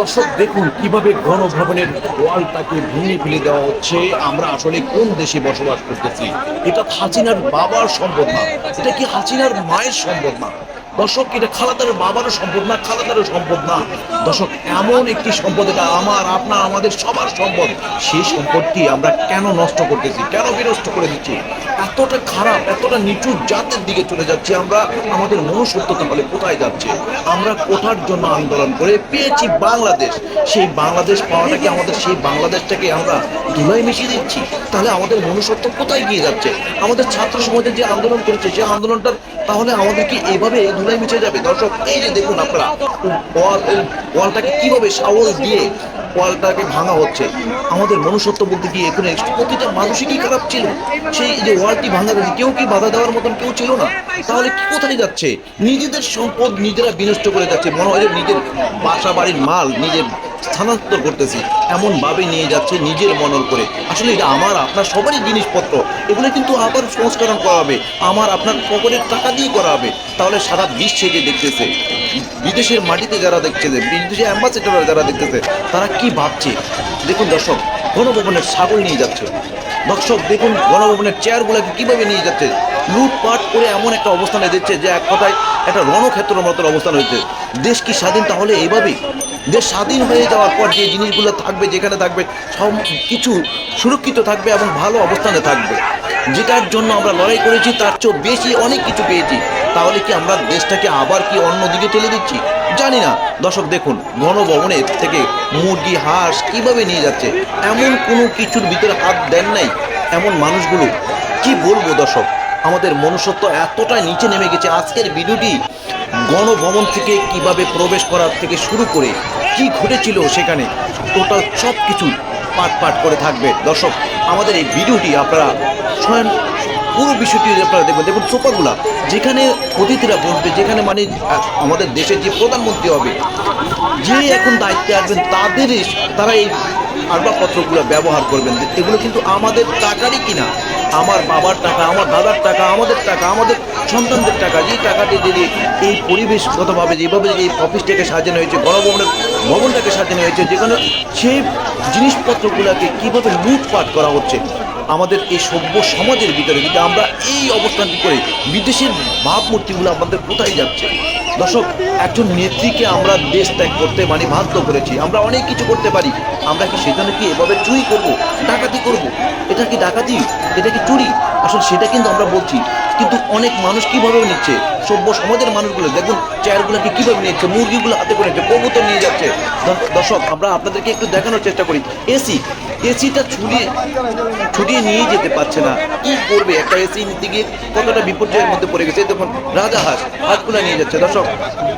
দর্শক, দেখুন কীভাবে গণভবনের ওয়ালটাকে ভেঙে ফেলে দেওয়া হচ্ছে। আমরা আসলে কোন দেশে বসবাস করতেছি? এটা হাসিনার বাবার সম্পদ না। এটা কি হাসিনার মায়ের সম্পদ না? দর্শক, এটা খালাদার বাবারও সম্পদ না খালাদারও সম্পদ না। দর্শক, এমন একটি সম্পদ এটা আমার, আপনার, আমাদের সবার সম্পদ। সেই সম্পদটি আমরা কেন নষ্ট করতেছি, কেন বিনষ্ট করে দিচ্ছি? এতটা খারাপ, এতটা নিচু জাতের দিকে চলে যাচ্ছে আমরা, আমাদের মনুষ্যত্ব তাহলে কোথায় যাচ্ছে? আমরা কোথার জন্য আন্দোলন করে পেয়েছি বাংলাদেশ? সেই বাংলাদেশ পাওয়াটাকে আমাদের, সেই বাংলাদেশটাকে আমরা ধুলাই মিশিয়ে দিচ্ছি। তাহলে আমাদের মনুষ্যত্ব কোথায় গিয়ে যাচ্ছে? আমাদের ছাত্র সমাজের যে আন্দোলন করেছে সেই আন্দোলনটার তাহলে আমাদেরকে এভাবে ধুলাই মিশে যাবে? দর্শক, এই যে দেখুন আপনারা ওয়াল ওয়ালটাকে কীভাবে সাহস দিয়ে ওয়ালটাকে ভাঙা হচ্ছে? আমাদের মনুষ্যত্ব বলতে কি এখানে প্রতিটা মানুষই কি খারাপ ছিল? সেই যে ওয়ালটি ভাঙা গেছে কেউ কি বাধা দেওয়ার মতন কেউ ছিল না? তাহলে কি কোথায় যাচ্ছে? নিজেদের সম্পদ নিজেরা বিনষ্ট করে যাচ্ছে। মনে হয় নিজের বাসা বাড়ির মাল, নিজের স্থানান্তর করতেছি এমন ভাবে নিয়ে যাচ্ছে নিজের মনন করে। আসলে এটা আমার, আপনার সবারই জিনিসপত্র। এগুলো কিন্তু আবার সংস্করণ করা হবে। আমার, আপনার পকেটের টাকা দিয়ে করা হবে। তাহলে সারা বিশ্বে যে দেখতেছে। বিদেশের মাটিতে যারা দেখতেছে বিদেশে অ্যাম্বাসেডাররা যারা দেখতেছে, তারা কি ভাবছে? দেখুন দর্শক, গণভবনের ছাগল নিয়ে যাচ্ছে। দর্শক, দেখুন গণভবনের চেয়ারগুলোকে কীভাবে নিয়ে যাচ্ছে। লুটপাট করে এমন একটা অবস্থানে দিচ্ছে যে, এক কথায় একটা রণক্ষেত্রের মতন অবস্থান হয়েছে। দেশ কি স্বাধীন? তাহলে এভাবেই। দেশ স্বাধীন হয়ে যাওয়ার পর যে জিনিসগুলো থাকবে, যেখানে থাকবে, সব কিছু সুরক্ষিত থাকবে এবং ভালো অবস্থানে থাকবে। যেটার জন্য আমরা লড়াই করেছি, তার চেয়েও বেশি অনেক কিছু পেয়েছি। তাহলে কি আমরা দেশটাকে আবার কি অন্যদিকে ঠেলে দিচ্ছি? জানি না। দর্শক, দেখুন গণভবনের থেকে মুরগি, হাঁস কীভাবে নিয়ে যাচ্ছে? এমন কোনো কিছুর ভিতরে হাত দেন নাই এমন মানুষগুলো। কি বলব দর্শক, আমাদের মনুষ্যত্ব এতটাই নিচে নেমে গেছে। আজকের ভিডিওটি গণভবন থেকে কীভাবে প্রবেশ করার থেকে শুরু করে কি ঘটেছিল সেখানে টোটাল সব কিছু পাট পাট করে থাকবে। দর্শক, আমাদের এই ভিডিওটি আপনারা স্বয়ং পুরো বিষয়টি আপনারা দেখবেন। দেখুন, সোফাগুলা, যেখানে অতিথিরা বসবে, যেখানে মানে আমাদের দেশের যে প্রধানমন্ত্রী হবে যে এখন দায়িত্বে আসবেন, তাদের তারা এই আসবাবপত্রগুলো ব্যবহার করবেন। এগুলো কিন্তু আমাদের টাকারই কিনা? আমার বাবার টাকা, আমার দাদার টাকা, আমাদের টাকা, আমাদের সন্তানদের টাকা যে টাকাটি যদি এই পরিবেশগতভাবে, যেভাবে এই অফিসটাকে সাজানো হয়েছে, গণভবনের ভবনটাকে সাজানো হয়েছে, যেখানে সেই জিনিসপত্রগুলোকে কীভাবে লুটপাট করা হচ্ছে আমাদের এই সভ্য সমাজের ভিতরে কিন্তু আমরা এই অবস্থানটি করে বিদেশের ভাবমূর্তিগুলো আমাদের কোথায় যাচ্ছে? দর্শক, একজন নেত্রীকে আমরা দেশ ত্যাগ করতে মানে বাধ্য করেছি। আমরা অনেক কিছু করতে পারি। আমরা কি সেজন্য কি এভাবে চুরি করব? ডাকাতি করব? এটা কি ডাকাতি? এটা কি চুরি? আসলে সেটা কিন্তু আমরা বলছি। কিন্তু অনেক মানুষ কীভাবে নিচ্ছে? সভ্য সমাজের মানুষগুলো, দেখুন, চেয়ারগুলোকে কীভাবে নিচ্ছে? মুরগিগুলো হাতে করে নিচ্ছে, কবুতর নিয়ে যাচ্ছে। দর্শক, আমরা আপনাদেরকে একটু দেখানোর চেষ্টা করি। এসি এসিটা ছুটিয়ে ছুটিয়ে নিয়ে যেতে পারছে না। কি করবে? একটা এসি নিতে গিয়ে কতটা বিপর্যয়ের মধ্যে পড়ে গেছে? দেখুন, রাজা হাঁস, হাঁসগুলো নিয়ে যাচ্ছে। দর্শক,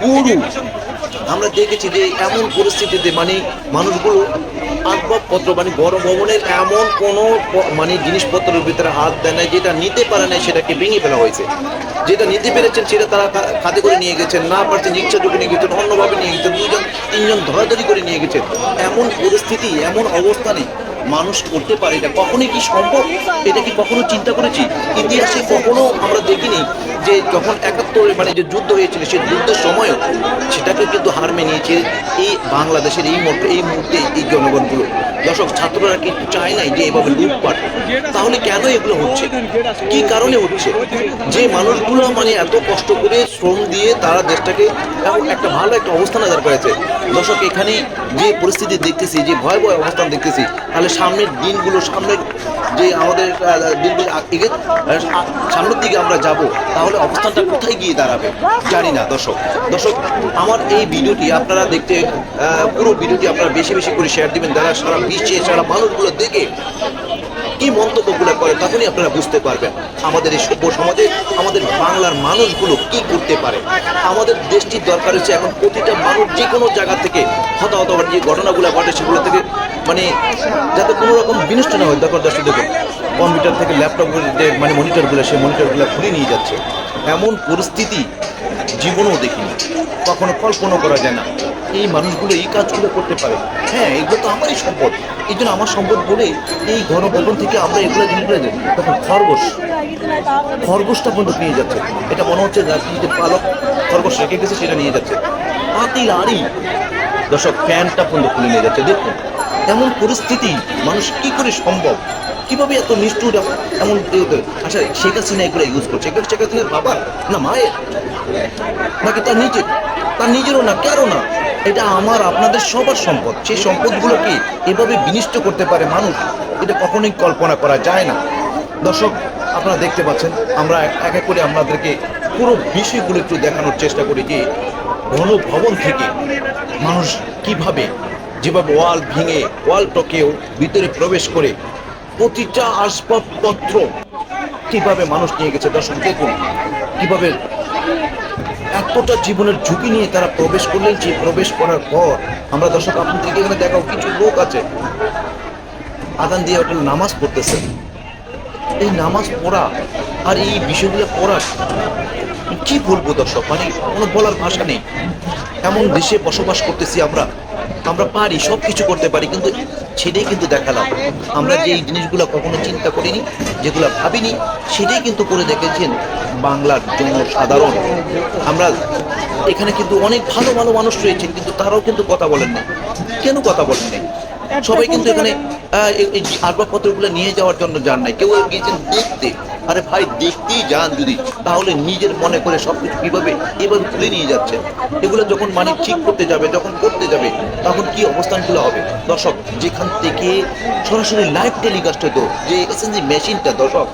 গরু, আমরা দেখেছি যে এমন পরিস্থিতিতে মানে মানুষগুলো আসবাবপত্র মানে বড় ভবনের এমন কোনো মানে জিনিসপত্রের ভিতরে হাত দেয় না যেটা নিতে পারে না সেটাকে ভেঙে ফেলা হয়েছে। যেটা নিতে পেরেছেন, সেটা তারা খাতে করে নিয়ে গেছেন, না পারছেন, ইচ্ছা যোগে নিয়ে গেছেন, অন্যভাবে নিয়ে গেছেন দুজন তিনজন ধরাধরি করে নিয়ে গেছেন। এমন পরিস্থিতি, এমন অবস্থানে মানুষ করতে পারে এটা। কখনোই কি সম্ভব? এটা কি কখনো চিন্তা করেছি? ইতিহাসে কখনো আমরা দেখিনি যে যখন একাত্তরে মানে যে যুদ্ধ হয়েছিল, সেই যুদ্ধের সময়ও সেটাকে কিন্তু হার মেনিয়েছে এই বাংলাদেশের এই মুহূর্তে এই মুহূর্তে এই জনগণগুলো। দর্শক, ছাত্ররা কিন্তু চায় নাই যে এভাবে লুটপাট? তাহলে কেন এগুলো হচ্ছে? কি কারণে হচ্ছে? যে মানুষগুলো মানে এত কষ্ট করে শ্রম দিয়ে তারা দেশটাকে এমন একটা ভালো একটা অবস্থান দাঁড় করেছে। দর্শক, এখানে যে পরিস্থিতি দেখতেছি, যে ভয়াবহ অবস্থান দেখতেছি, তাহলে সামনের দিনগুলো, সামনের যে আমাদের দিনগুলো আ- এগে- সামনের দিকে আমরা যাব, তাহলে অবস্থানটা কোথায় গিয়ে দাঁড়াবে? জানি না, দর্শক। দর্শক, আমার এই ভিডিওটি আপনারা দেখতে পুরো ভিডিওটি আপনারা বেশি বেশি করে শেয়ার দিবেন। যারা সারা বিশ্বে, সারা মানুষগুলো দেখে কি মন্তব্যগুলো করে, তখনই আপনারা বুঝতে পারবেন আমাদের এই সভ্য সমাজে, আমাদের বাংলার মানুষগুলো কি করতে পারে। আমাদের দেশটির দরকার হচ্ছে এখন প্রতিটা মানুষ যে কোনো জায়গা থেকে হতাহত যে ঘটনাগুলো ঘটে, সেগুলো থেকে মানে যাতে কোনো রকম বিনষ্ট না হয়। দরকার দর্শক, দেখুন। কম্পিউটার থেকে ল্যাপটপ যে মানে মনিটরগুলো, সেই মনিটরগুলো খুলে নিয়ে যাচ্ছে। এমন পরিস্থিতি জীবনেও দেখিনি। কখনো কল্পনা করা যায় না। এই মানুষগুলো এই কাজগুলো করতে পারে। হ্যাঁ এগুলো তো আমারই সম্পদ। এই জন্য আমার সম্পদ বলে এই গণভবন থেকে আমরা এগুলো জিনিসগুলো। তখন খরগোশ, খরগোশটা পর্যন্ত নিয়ে যাচ্ছে। এটা মনে হচ্ছে রাজনীতিতে পালক খরগোশ রেখে গেছে, সেটা নিয়ে যাচ্ছে। পাতিল, আড়ি। দর্শক, ফ্যানটা পর্যন্ত খুলে নিয়ে যাচ্ছে। দেখুন, এমন পরিস্থিতি মানুষ কি করে সম্ভব? কীভাবে এত নিষ্ঠুর এমন- আচ্ছা শেখ হাসিনা এগুলো ইউজ করছে। এগুলো শেখ হাসিনার বাবা? না, মায়ের। নাকি তার নিজের? তার নিজেরও না কারও না? এটা আমার, আপনাদের সবার সম্পদ। সেই সম্পদগুলোকে এভাবে বিনিষ্ট করতে পারে মানুষ? এটা কখনোই কল্পনা করা যায় না। দর্শক, আপনারা দেখতে পাচ্ছেন, আমরা এক এক করে আপনাদেরকে পুরো বিষয়গুলো একটু দেখানোর চেষ্টা করি যে গণভবন থেকে মানুষ কীভাবে যেভাবে ওয়াল ভেঙে, ওয়াল টকেও ভিতরে প্রবেশ করে প্রতিটা আসবাবপত্র। কীভাবে মানুষ নিয়ে গেছে দর্শক দেখুন। কীভাবে এতটা জীবনের ঝুঁকি নিয়ে তারা প্রবেশ করলেন, যে প্রবেশ করার পর আমরা দর্শক আপনাদেরকে এখানে দেখাও কিছু লোক আছে। আদান দিয়ে ওটা নামাজ পড়তেছে। এই নামাজ পড়া আর এই বিষয়গুলো পড়া, কি বলব দর্শক? মানে কোনো বলার ভাষা নেই। এমন দেশে বসবাস করতেছি আমরা। আমরা পারি সব কিছু করতে পারি, কিন্তু সেটাই কিন্তু দেখালাম। আমরা যে জিনিসগুলো কখনো চিন্তা করিনি, যেগুলো ভাবিনি, সেটাই কিন্তু করে দেখেছেন বাংলার জন্য সাধারণ আমরা এখানে কিন্তু অনেক ভালো ভালো মানুষ রয়েছেন কিন্তু তারাও কিন্তু কথা বলেন না। কেন কথা বলেন নাই? সবাই কিন্তু এখানে আসবাবপত্রগুলো নিয়ে যাওয়ার জন্য যান নাই। কেউ গিয়েছেন দেখতে। আরে ভাই, দেখতেই যান যদি। তাহলে নিজের মনে করে সব কিছু কীভাবে এবার তুলে নিয়ে যাচ্ছে এগুলো যখন মানে ঠিক করতে যাবে, যখন করতে যাবে, তখন কি অবস্থানগুলো হবে? দর্শক, যেখান থেকে সরাসরি লাইভ টেলিকাস্ট হতো, যে এসএনজি মেশিনটা দর্শক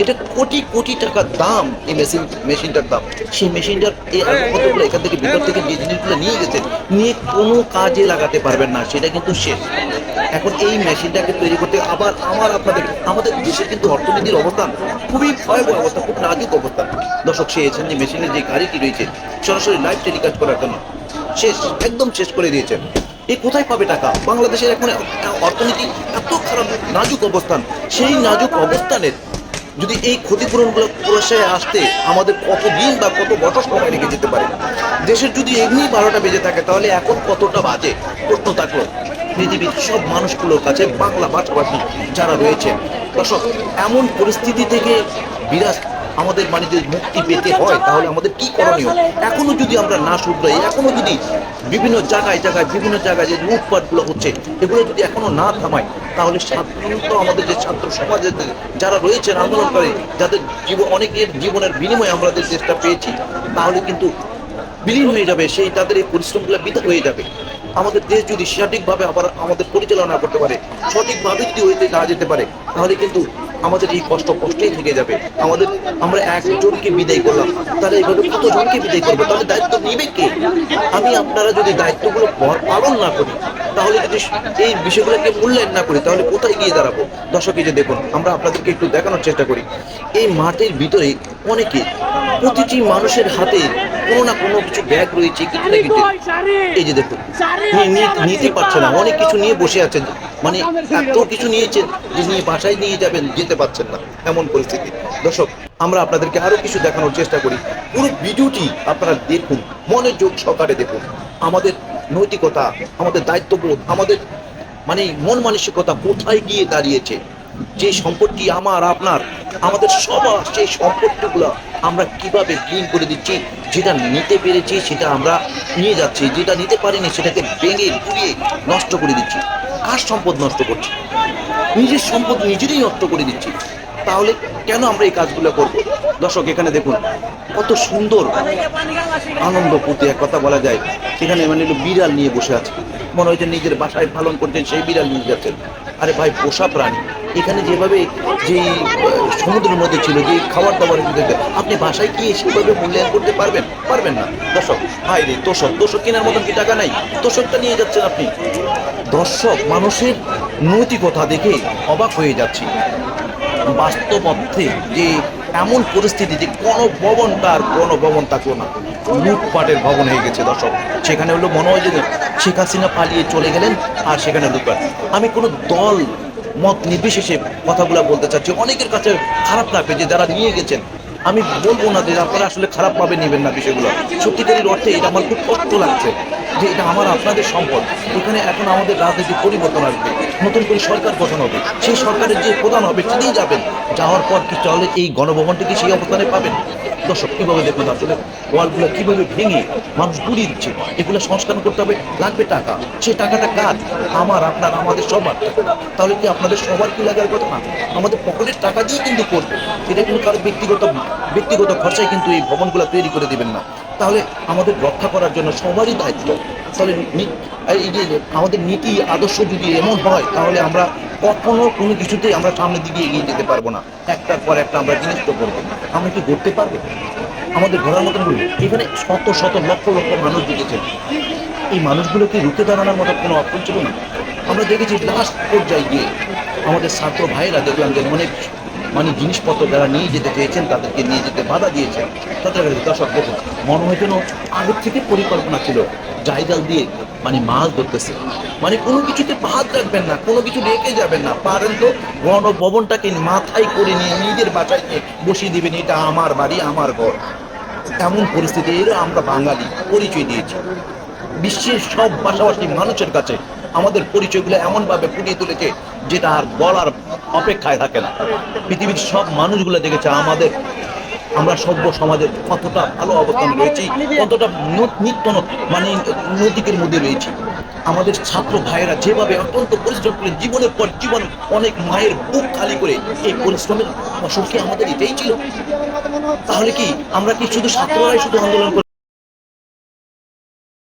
এটা কোটি কোটি টাকার দাম এই মেশিন মেশিনটার দাম। সেই মেশিনটার এই আসবাবপত্রগুলো এখান থেকে ভিতর থেকে যে জিনিসগুলো নিয়ে গেছেন নিয়ে কোনো কাজে লাগাতে পারবেন না, সেটা কিন্তু শেষ। এখন এই মেশিনটাকে তৈরি করতে আবার আমার আপনাদের, আমাদের দেশের কিন্তু অর্থনীতির অবস্থান খুবই ভয়াবহ অবস্থা, খুব নাজুক অবস্থা। দর্শক এসেছেন যে মেশিনের যে গাড়িটি রয়েছে, সরাসরি লাইভ টেলিকাস্ট করার জন্য। শেষ, একদম শেষ করে দিয়েছেন। এ কোথায় পাবে টাকা? বাংলাদেশের এখন অর্থনীতি এত খারাপ, নাজুক অবস্থান। সেই নাজুক অবস্থানের যদি এই ক্ষতিপূরণগুলো প্রশ্রয়ে আসতে আমাদের কত দিন বা কত বছর সময় লেগে যেতে পারে? দেশের যদি এমনি বারোটা বেজে থাকে, তাহলে এখন কতটা বাজে? প্রশ্ন থাকল। পৃথিবীর সব মানুষগুলোর কাছে বাংলা ভাষাভাষী যারা রয়েছে দর্শক, এমন পরিস্থিতি থেকে বিরাজ আমাদের মানে যদি মুক্তি পেতে হয় তাহলে আমাদের কি করণীয়? এখনও যদি আমরা না শুধরাই এখনও যদি বিভিন্ন জায়গায় জায়গায় বিভিন্ন জায়গায় যে লুটপাটগুলো হচ্ছে এগুলো যদি এখনও না থামায় তাহলে সাধারণত আমাদের যে ছাত্র সমাজের যে- যারা রয়েছেন আন্দোলনকারী যাদের জীবন অনেকের জীবনের বিনিময়ে আমরা যে চেষ্টা পেয়েছি তাহলে কিন্তু বিলীন হয়ে যাবে সেই তাদের এই পরিশ্রমগুলো বিধা হয়ে যাবে। আমাদের দেশ যদি সঠিকভাবে আবার আমাদের পরিচালনা করতে পারে সঠিকভাবে যদি হইতে না যেতে পারে তাহলে কিন্তু আমাদের এই কষ্ট কষ্টেই থেকে যাবে। আমাদের, আমরা একজনকে বিদায় করলাম, তাহলে এইভাবে কতজনকে বিদায় করব? তাহলে দায়িত্ব নিবে কে? আমি আপনারা যদি দায়িত্বগুলো পালন না করি তাহলে যদি এই বিষয়গুলোকে মূল্যায়ন না করি তাহলে কোথায় গিয়ে দাঁড়াবো? দর্শক এই যে দেখুন আমরা আপনাদেরকে একটু দেখানোর চেষ্টা করি। এই মাঠের ভিতরে অনেকে প্রতিটি মানুষের হাতে কোনো না কোনো কিছু ব্যাগ রয়েছে কিছু না কিছু। এই যে দেখুন নিতে পারছে না অনেক কিছু নিয়ে বসে আছেন মানে এত কিছু নিয়েছেন যে নিয়ে বাসায় নিয়ে যাবেন যেতে পারছেন না এমন পরিস্থিতি। দর্শক আমরা আপনাদেরকে আরও কিছু দেখানোর চেষ্টা করি। পুরো ভিডিওটি আপনারা দেখুন মনোযোগ সহকারে দেখুন। আমাদের নৈতিকতা, আমাদের দায়িত্ববোধ, আমাদের মানে মন মানসিকতা কোথায় গিয়ে দাঁড়িয়েছে? যে সম্পত্তি আমার, আপনার, আমাদের সবার সেই সম্পত্তিগুলো আমরা কীভাবে ক্লিন করে দিচ্ছি? যেটা নিতে পেরেছি, সেটা আমরা নিয়ে যাচ্ছি। যেটা নিতে পারিনি, সেটাকে ভেঙে, পুড়িয়ে নষ্ট করে দিচ্ছি। কার সম্পদ নষ্ট করছি? নিজের সম্পদ নিজেরই নষ্ট করে দিচ্ছি। তাহলে কেন আমরা এই কাজগুলো করব? দর্শক, এখানে দেখুন, কত সুন্দর আনন্দ ফুটে এক কথা বলা যায়। সেখানে মানে বিড়াল নিয়ে বসে আছে। মনে হচ্ছে নিজের বাসায় পালন করছেন, সেই বিড়াল নিয়ে যাচ্ছেন। আরে ভাই, পোষা প্রাণী। এখানে যেভাবে যে সমুদ্রের মধ্যে ছিল যে খাবার দাবারের মধ্যে আপনি বাসায় গিয়ে সেভাবে মূল্যায়ন করতে পারবেন? পারবেন না। দর্শক ভাই রে, তোষক। তোষক কেনার মতন কি টাকা নাই? তোষকটা নিয়ে যাচ্ছেন আপনি। দর্শক, মানুষের নৈতিকতা দেখে অবাক হয়ে যাচ্ছি। বাস্তব অর্থে যে এমন পরিস্থিতি যে কোনো ভবন তার কোনো ভবন থাকল না। লুটপাটের ভবন হয়ে গেছে দর্শক। সেখানে হলো মনে হয় যে শেখ হাসিনা পালিয়ে চলে গেলেন আর সেখানে লুটপাট। আমি কোনো দল, মত নির্বিশেষে কথাগুলো বলতে চাচ্ছি। অনেকের কাছে খারাপ লাগবে যে যারা নিয়ে গেছেন আমি বলব না যে আপনারা আসলে খারাপভাবে নেবেন না বিষয়গুলো। সত্যিকারের অর্থে এটা আমার খুব কষ্ট লাগছে যে এটা আমার আপনাদের সম্পদ। এখানে এখন আমাদের রাজনীতি পরিবর্তন আসবে, নতুন করে সরকার গঠন হবে। সেই সরকারের যে প্রধান হবে তিনিই যাবেন। যাওয়ার পর কি চলে এই গণভবনটি কি সেই অবস্থানে পাবেন? দর্শক কীভাবে দেখুন আসলে ওয়ালগুলো কীভাবে ভেঙে মানুষ গুড়িয়ে দিচ্ছে। এগুলো সংস্কার করতে হবে, লাগবে টাকা। সেই টাকাটা কাজ আমার, আপনার, আমাদের সবার টাকা। তাহলে কি আপনাদের সবার কি লাগার কথা? না আমাদের পকেটের টাকা দিয়ে কিন্তু করবে। এটা কিন্তু কারও ব্যক্তিগত ব্যক্তিগত খরচায় কিন্তু এই ভবনগুলো তৈরি করে দিবেন না। তাহলে আমাদের রক্ষা করার জন্য সবারই দায়িত্ব। তাহলে নি- এই যে আমাদের নীতি, আদর্শ যদি এমন হয়, তাহলে আমরা কখনো কোনো কিছুতেই আমরা সামনের দিকে এগিয়ে যেতে পারব না। একটার পর একটা আমরা জিনিস তো করব। আমরা কি করতে পারব? আমাদের ঘোরার মতন বলি এখানে শত শত লক্ষ লক্ষ মানুষ দেখেছে। এই মানুষগুলোকে রুখে দাঁড়ানোর মতো কোনো অপশন ছিল না। আমরা দেখেছি লাস্ট পর্যায়ে গিয়ে আমাদের ছাত্র ভাইয়েরা দেখলাম যে অনেক মানে জিনিসপত্র যারা নিয়ে যেতে চেয়েছেন, তাদেরকে নিয়ে যেতে বাধা দিয়েছেন তাদের দর্শক দেখুন মনে হয় যেন আগের থেকে পরিকল্পনা ছিল, জায়গাল দিয়ে মানে মাছ ধরতেছে। মানে কোনো কিছুতে বাদ রাখবেন না, কোনো কিছু রেখে যাবেন না। পারেন তো গণভবনটাকে মাথায় করে নিয়ে নিজের নিয়ে বসিয়ে দিবেন, এটা আমার বাড়ি, আমার ঘর। এমন পরিস্থিতি, এর আমরা বাঙালি, পরিচয় দিয়েছি। বিশ্বের সব ভাষাভাষী মানুষের কাছে আমাদের পরিচয়গুলো এমনভাবে ফুটিয়ে তুলেছে যেটা আর বলার অপেক্ষায় থাকে না। পৃথিবীর সব মানুষগুলো দেখেছে, আমাদের, আমরা সভ্য সমাজের কতটা ভালো অবস্থান রয়েছি কতটা নিত্য মানে নৈতিকের মধ্যে রয়েছি। আমাদের ছাত্র ভাইয়েরা যেভাবে অত্যন্ত পরিশ্রম করে জীবনের পর জীবন অনেক মায়ের বুক খালি করে এই পরিশ্রমের ফসল কি আমাদের এটাই ছিল? তাহলে কি আমরা কি শুধু ছাত্ররাই শুধু আন্দোলন